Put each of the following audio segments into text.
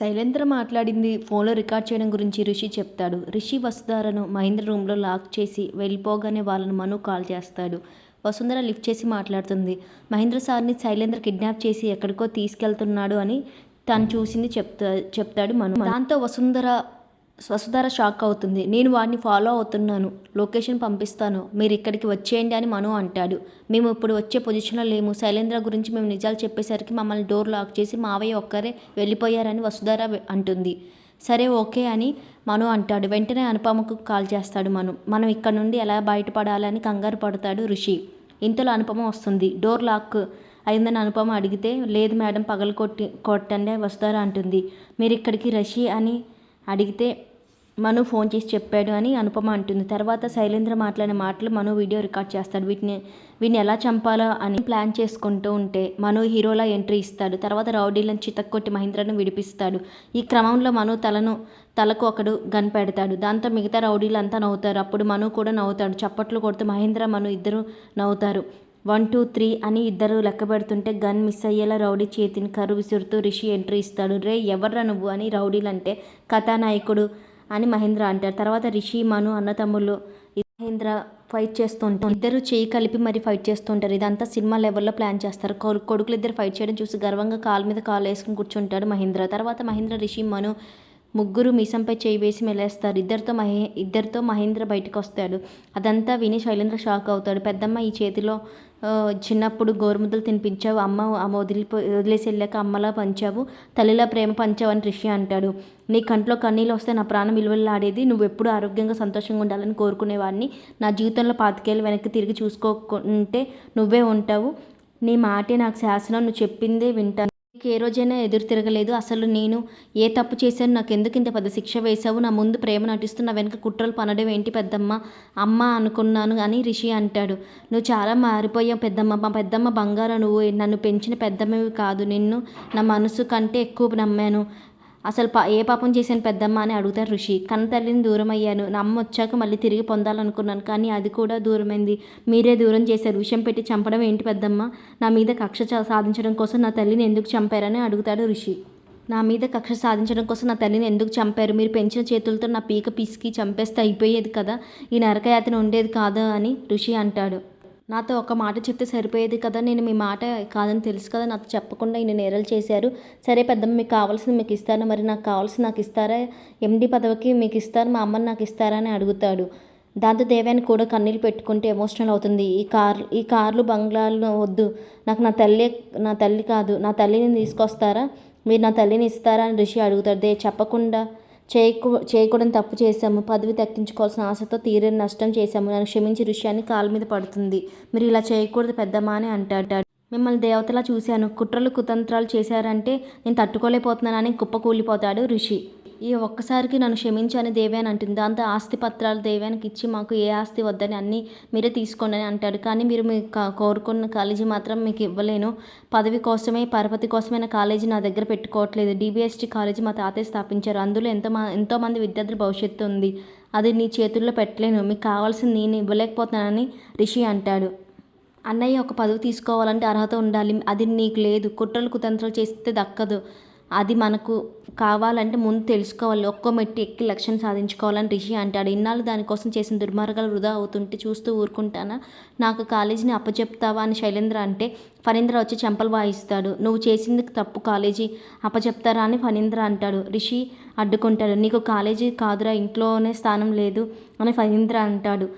శైలేంద్ర మాట్లాడింది. ఫోన్లో రికార్డ్ చేయడం గురించి రిషి చెప్తాడు. రిషి వసుధారను మహేంద్ర రూమ్లో లాక్ చేసి వెళ్ళిపోగానే వాళ్ళను మను కాల్ చేస్తాడు. వసుంధర లిఫ్ట్ చేసి మాట్లాడుతుంది. మహేంద్ర సార్ని శైలేంద్ర కిడ్నాప్ చేసి ఎక్కడికో తీసుకెళ్తున్నాడు అని తను చూసింది చెప్తా చెప్తాడు మను. దాంతో వసుంధర వసుధర షాక్ అవుతుంది. నేను వాడిని ఫాలో అవుతున్నాను. లొకేషన్ పంపిస్తాను. మీరు ఇక్కడికి వచ్చేయండి అని మను అంటాడు. మేము ఇప్పుడు వచ్చే పొజిషన్లో లేము. శైలేంద్ర గురించి మేము నిజాలు చెప్పేసరికి మమ్మల్ని డోర్ లాక్ చేసి మావయ్య ఒక్కరే వెళ్ళిపోయారని వసుధర అంటుంది. సరే ఓకే అని మను అంటాడు. వెంటనే అనుపమకు కాల్ చేస్తాడు మను. మనం ఇక్కడ నుండి ఎలా బయటపడాలని కంగారు పడతాడు ఋషి. ఇంతలో అనుపమ వస్తుంది. డోర్ లాక్ అయిందని అనుపమ అడిగితే లేదు మేడం పగలు కొట్టి కొట్టండి వస్తారా అంటుంది. మీరు ఇక్కడికి రషి అని అడిగితే మను ఫోన్ చేసి చెప్పాడు అని అనుపమ అంటుంది. తర్వాత శైలేంద్ర మాట్లాడిన మాటలు మను వీడియో రికార్డ్ చేస్తాడు. వీటిని వీటిని ఎలా చంపాలో అని ప్లాన్ చేసుకుంటూ ఉంటే మను హీరోలా ఎంట్రీ ఇస్తాడు. తర్వాత రౌడీలను చితక్కొట్టి మహేంద్రను విడిపిస్తాడు. ఈ క్రమంలో మను తలను తలకు ఒకడు గన్ పెడతాడు. దాంతో మిగతా రౌడీలంతా నవ్వుతారు. అప్పుడు మను కూడా నవ్వుతాడు. చప్పట్లు కొడుతూ మహేంద్ర మను ఇద్దరు నవ్వుతారు. వన్ టూ త్రీ అని ఇద్దరు లెక్క పెడుతుంటే గన్ మిస్ అయ్యేలా రౌడీ చేతిని కరువు విసురుతూ రిషి ఎంట్రీ ఇస్తాడు. రే ఎవర్రా నువ్వు అని రౌడీలంటే కథానాయకుడు అని మహేంద్ర అంటారు తర్వాత రిషి మను అన్నతమ్ముళ్ళు మహేంద్ర ఫైట్ చేస్తుంటారు. ఇద్దరు చేయి కలిపి మరి ఫైట్ చేస్తుంటారు. ఇదంతా సినిమా లెవెల్లో ప్లాన్ చేస్తారు. కొడుకులు ఇద్దరు ఫైట్ చేయడం చూసి గర్వంగా కాలు మీద కాలు వేసుకుని కూర్చుంటాడు మహేంద్ర. తర్వాత మహేంద్ర రిషి మను ముగ్గురు మీసంపై చేయి వేసి మెలేస్తారు. ఇద్దరితో మహే ఇద్దరితో మహేంద్ర బయటకు వస్తాడు అదంతా విని శైలేంద్ర షాక్ అవుతాడు. పెద్దమ్మ ఈ చేతిలో చిన్నప్పుడు గోరుముద్దలు తినిపించావు. అమ్మ అమ్మ వదిలిపో వదిలేసి వెళ్ళాక అమ్మలా పంచావు. తల్లిలా ప్రేమ పంచావు అని రిషి అంటాడు. నీ కంట్లో కన్నీళ్ళు వస్తే నా ప్రాణం విలువలాడేది. నువ్వు ఎప్పుడు ఆరోగ్యంగా సంతోషంగా ఉండాలని కోరుకునేవాడిని. నా జీవితంలో పాతికేళ్ళు వెనక్కి తిరిగి చూసుకోకుంటే నువ్వే ఉంటావు. నీ మాటే నాకు శాసనం. నువ్వు చెప్పిందే వింటాను. నీకు ఏ రోజైనా ఎదురు తిరగలేదు. అసలు నేను ఏ తప్పు చేశాను? నాకు ఎందుకు ఇంత పెద్ద శిక్ష వేశావు? నా ముందు ప్రేమ నటిస్తున్న వెనుక కుట్రలు పనడం ఏంటి పెద్దమ్మ? అమ్మ అనుకున్నాను అని రిషి అంటాడు. నువ్వు చాలా మారిపోయావు పెద్దమ్మ. మా పెద్దమ్మ బంగారం నువ్వు. నన్ను పెంచిన పెద్దమ్మవి కాదు. నిన్ను నా మనసు కంటే ఎక్కువ నమ్మాను. అసలు పా ఏ పాపం చేశాను పెద్దమ్మ అని అడుగుతారు ఋషి. కన్న తల్లిని దూరం అయ్యాను. నా అమ్మ వచ్చాక మళ్ళీ తిరిగి పొందాలనుకున్నాను. కానీ అది కూడా దూరమైంది. మీరే దూరం చేశారు. విషయం పెట్టి చంపడం ఏంటి పెద్దమ్మ? నా మీద కక్ష సాధించడం కోసం నా తల్లిని ఎందుకు చంపారని అడుగుతాడు ఋషి. నా మీద కక్ష సాధించడం కోసం నా తల్లిని ఎందుకు చంపారు? మీరు పెంచిన చేతులతో నా పీక పిసికి చంపేస్తే అయిపోయేది కదా? ఈ నరకయాతన ఉండేది కాదా? అని ఋషి అంటాడు. నాతో ఒక మాట చెప్తే సరిపోయేది కదా? నేను మీ మాట కాదని తెలుసు కదా? నాతో చెప్పకుండా ఇన్ని నేరలు చేశారు. సరే పెద్దమ్మ మీకు కావాల్సింది మీకు ఇస్తాను. మరి నాకు కావాల్సింది నాకు ఇస్తారా? ఎండి పదవికి మీకు ఇస్తాను మా అమ్మని నాకు ఇస్తారా అని అడుగుతాడు. దాంతో దేవాన్ని కూడా కన్నీళ్ళు పెట్టుకుంటే ఎమోషనల్ అవుతుంది. ఈ కార్ ఈ కార్లు బంగ్లాలు వద్దు. నాకు నా తల్లి నా తల్లి కాదు. నా తల్లిని తీసుకొస్తారా? మీరు నా తల్లిని ఇస్తారా? అని రిషి అడుగుతాడు. దే చెప్పకుండా చేయకు చేయకూడని తప్పు చేశాము. పదవి దక్కించుకోవాల్సిన ఆశతో తీరని నష్టం చేశాము. నన్ను క్షమించి ఋష్యాన్ని కాలు మీద పడుతుంది. మీరు ఇలా చేయకూడదు పెద్దమ్మా అని అంటాడు. మిమ్మల్ని దేవతలా చూశాను. కుట్రలు కుతంత్రాలు చేశారంటే నేను తట్టుకోలేకపోతున్నానని కుప్పకూలిపోతాడు ఋషి. ఈ ఒక్కసారికి నన్ను క్షమించని దేవి అంటుంది. దాంతో ఆస్తి పత్రాలు దేవానికి ఇచ్చి మాకు ఏ ఆస్తి వద్దని అన్నీ మీరే తీసుకోండి అని అంటాడు. కానీ మీరు మీ కోరుకున్న కాలేజీ మాత్రం మీకు ఇవ్వలేను. పదవి కోసమే పరపతి కోసమైన కాలేజీ నా దగ్గర పెట్టుకోవట్లేదు. డిబిఎస్టీ కాలేజీ మా తాతయ్య స్థాపించారు. అందులో ఎంతో ఎంతోమంది విద్యార్థుల భవిష్యత్తు ఉంది. అది నీ చేతుల్లో పెట్టలేను. మీకు కావాల్సింది నేను ఇవ్వలేకపోతున్నానని రిషి అంటాడు. అన్నయ్య ఒక పదవి తీసుకోవాలంటే అర్హత ఉండాలి. అది నీకు లేదు. కుట్రలు కుతంత్రాలు చేస్తే దక్కదు. అది మనకు కావాలంటే ముందు తెలుసుకోవాలి. ఒక్కో మెట్టి ఎక్కి లక్ష్యం సాధించుకోవాలని రిషి అంటాడు. ఇన్నాళ్ళు దానికోసం చేసిన దుర్మార్గాలు వృధా అవుతుంటే చూస్తూ ఊరుకుంటానా? నాకు కాలేజీని అప్పచెప్తావా అని శైలేంద్ర అంటే ఫణీంద్ర వచ్చి చెంపలు వాయిస్తాడు. నువ్వు చేసింది తప్పు కాలేజీ అప్పచెప్తారా అని ఫణీంద్ర అంటాడు. రిషి అడ్డుకుంటాడు. నీకు కాలేజీ కాదురా ఇంట్లోనే స్థానం లేదు అని ఫణీంద్ర అంటాడు.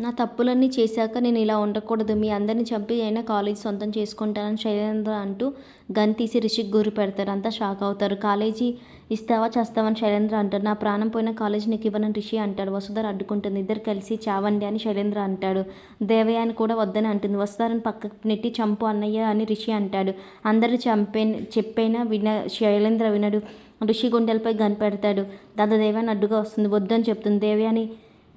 నా తప్పులన్నీ చేశాక నేను ఇలా ఉండకూడదు. మీ అందరిని చంపి అయినా కాలేజ్ సొంతం చేసుకుంటానని శైలేంద్ర అంటూ గన్ తీసి రిషిక్ గురి పెడతారు. అంతా షాక్ అవుతారు. కాలేజీ ఇస్తావా చేస్తావని శైలేంద్ర అంటాడు. నా ప్రాణం పోయిన కాలేజీ నీకు ఇవ్వనని రిషి అంటాడు. వసుధర అడ్డుకుంటుంది. ఇద్దరు కలిసి చావండి అని శైలేంద్ర అంటాడు. దేవయాని కూడా వద్దని అంటుంది. వసుధారని పక్కకు నెట్టి చంపు అన్నయ్య అని రిషి అంటాడు. అందరూ చంపే చెప్పైనా విన శైలేంద్ర వినడు. రిషి గుండెలపై గన్ పెడతాడు. దాదా దేవయాని అడ్డుగా వస్తుంది. వద్దని చెప్తుంది. దేవయాని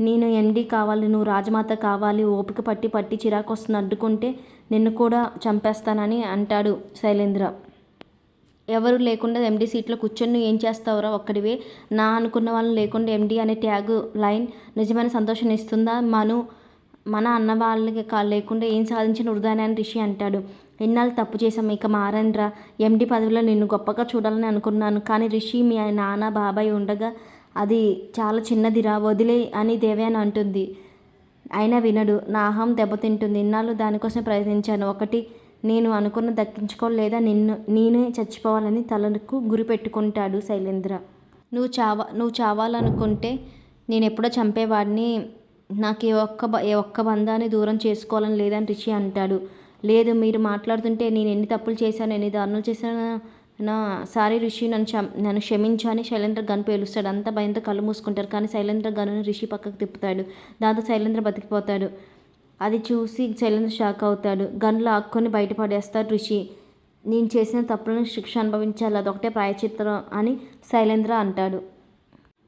నేను ఎండి కావాలి నువ్వు రాజమాత కావాలి ఓపిక పట్టి పట్టి చిరాకు వస్తుంది అడ్డుకుంటే నిన్ను కూడా చంపేస్తానని అంటాడు శైలేంద్ర. ఎవరు లేకుండా ఎండి సీట్లో కూర్చొని నువ్వు ఏం చేస్తావురా ఒక్కడివే? నా అనుకున్న వాళ్ళు లేకుండా ఎండి అనే ట్యాగ్ లైన్ నిజమైన సంతోషం ఇస్తుందా? మను మన అన్న వాళ్ళకి కా లేకుండా ఏం సాధించిన వృధానే అని రిషి అంటాడు. ఎన్నాళ్ళు తప్పు చేశాం ఇక మారన్రా ఎండి పదవిలో నిన్ను గొప్పగా చూడాలని అనుకున్నాను కానీ రిషి మీ నాన్న బాబాయ్ ఉండగా అది చాలా చిన్నదిరా వదిలే అని దేవయాని అంటుంది. అయినా వినడు నా అహం దెబ్బతింటుంది. ఇన్నాళ్ళు దానికోసం ప్రయత్నించాను. ఒకటి నేను అనుకున్న దక్కించుకోలేదా? నిన్ను నేనే చచ్చిపోవాలని తలకు గురి పెట్టుకుంటాడు శైలేంద్ర. నువ్వు చావా నువ్వు చావాలనుకుంటే నేను ఎప్పుడో చంపేవాడిని. నాకు ఏ ఒక్క ఏ ఒక్క బంధాన్ని దూరం చేసుకోవాలని లేదని రిషి అంటాడు. లేదు మీరు మాట్లాడుతుంటే నేను ఎన్ని తప్పులు చేశాను ఎన్ని దారుణాలు చేశాను నా సారీ రిషి నన్ను నన్ను క్షమించాని శైలేంద్ర గన్ పేలుస్తాడు. అంతా భయంతో కళ్ళు మూసుకుంటారు కానీ శైలేంద్ర గన్ను రిషి పక్కకు తిప్పుతాడు. దాంతో శైలేంద్ర బతికిపోతాడు. అది చూసి శైలేంద్ర షాక్ అవుతాడు. గన్లు ఆక్కొని బయటపడేస్తాడు రిషి నేను చేసిన తప్పులను శిక్ష అనుభవించాలి. అదొకటే ప్రాయచిత్రం అని శైలేంద్ర అంటాడు.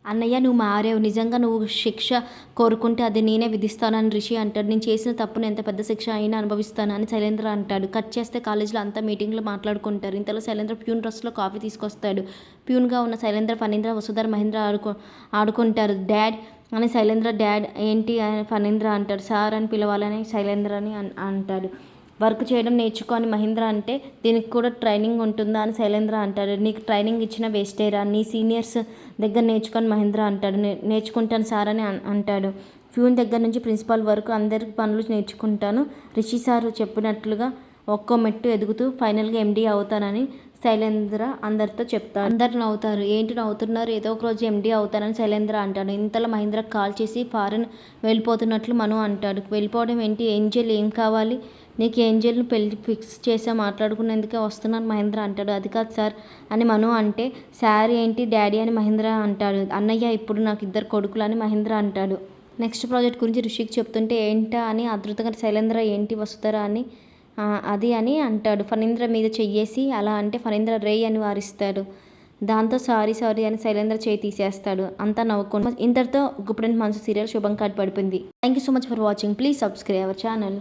అన్నయ్య నువ్వు మారేవు. నిజంగా నువ్వు శిక్ష కోరుకుంటే అది నేనే విధిస్తానని రిషి అంటాడు. నేను చేసిన తప్పును ఎంత పెద్ద శిక్ష అయినా అనుభవిస్తాను అని శైలేంద్ర అంటాడు. కట్ చేస్తే కాలేజీలో అంతా మీటింగ్లో మాట్లాడుకుంటారు. ఇంతలో శైలేంద్ర ప్యూన్ డ్రెస్లో కాఫీ తీసుకొస్తాడు. ప్యూన్గా ఉన్న శైలేంద్ర ఫణీంద్ర వసుధర్ మహేంద్ర ఆడుకో ఆడుకుంటారు. డాడ్ అని శైలేంద్ర డాడ్ ఏంటి అని ఫణీంద్ర అంటాడు. సార్ అని పిలవాలని శైలేంద్ర అని అన్- అంటాడు. వర్క్ చేయడం నేర్చుకొని మహేంద్ర అంటే దీనికి కూడా ట్రైనింగ్ ఉంటుందా అని శైలేంద్ర అంటాడు. నీకు ట్రైనింగ్ ఇచ్చిన వేస్టేరా నీ సీనియర్స్ దగ్గర నేర్చుకొని మహేంద్ర అంటాడు. నేర్చుకుంటాను సార్ అని అన్- అంటాడు. ఫ్యూన్ దగ్గర నుంచి ప్రిన్సిపాల్ వరకు అందరికి పనులు నేర్చుకుంటాను. రిషి సార్ చెప్పినట్లుగా ఒక్కో మెట్టు ఎదుగుతూ ఫైనల్గా ఎండీ అవుతానని శైలేంద్ర అందరితో చెప్తారు అందరు నవ్వుతారు. ఏంటి నవ్వుతున్నారు? ఏదో ఒక రోజు ఎండీ అవుతానని శైలేంద్ర అంటాడు. ఇంతలో మహేంద్ర కాల్ చేసి ఫారెన్ వెళ్ళిపోతున్నట్లు మను అంటాడు. వెళ్ళిపోవడం ఏంటి? ఏంజల్ ఏం కావాలి? నీకు ఏంజల్ని పెళ్ళి ఫిక్స్ చేసా మాట్లాడుకునేందుకే వస్తున్నాను మహేంద్ర అంటాడు. అది కాదు సార్ అని మను అంటే సార్ ఏంటి డాడీ అని మహేంద్ర అంటాడు. అన్నయ్య ఇప్పుడు నాకు ఇద్దరు కొడుకులు అని మహేంద్ర అంటాడు. నెక్స్ట్ ప్రాజెక్ట్ గురించి ఋషికి చెప్తుంటే ఏంటా అని అద్భుతంగా శైలేంద్ర ఏంటి వస్తారా అని అది అని అంటాడు. ఫణీంద్ర మీద చెయ్యేసి అలా అంటే ఫణీంద్ర రే అని వారిస్తాడు. దాంతో సారీ సారీ అని శైలేంద్ర చేయి తీసేస్తాడు. అంతా నవ్వుకుంటూ ఇంతటితో గుప్పెడంటి మనసు సీరియల్ శుభం కార్డ్ పడిపోయింది. Thank you so much for watching please subscribe our channel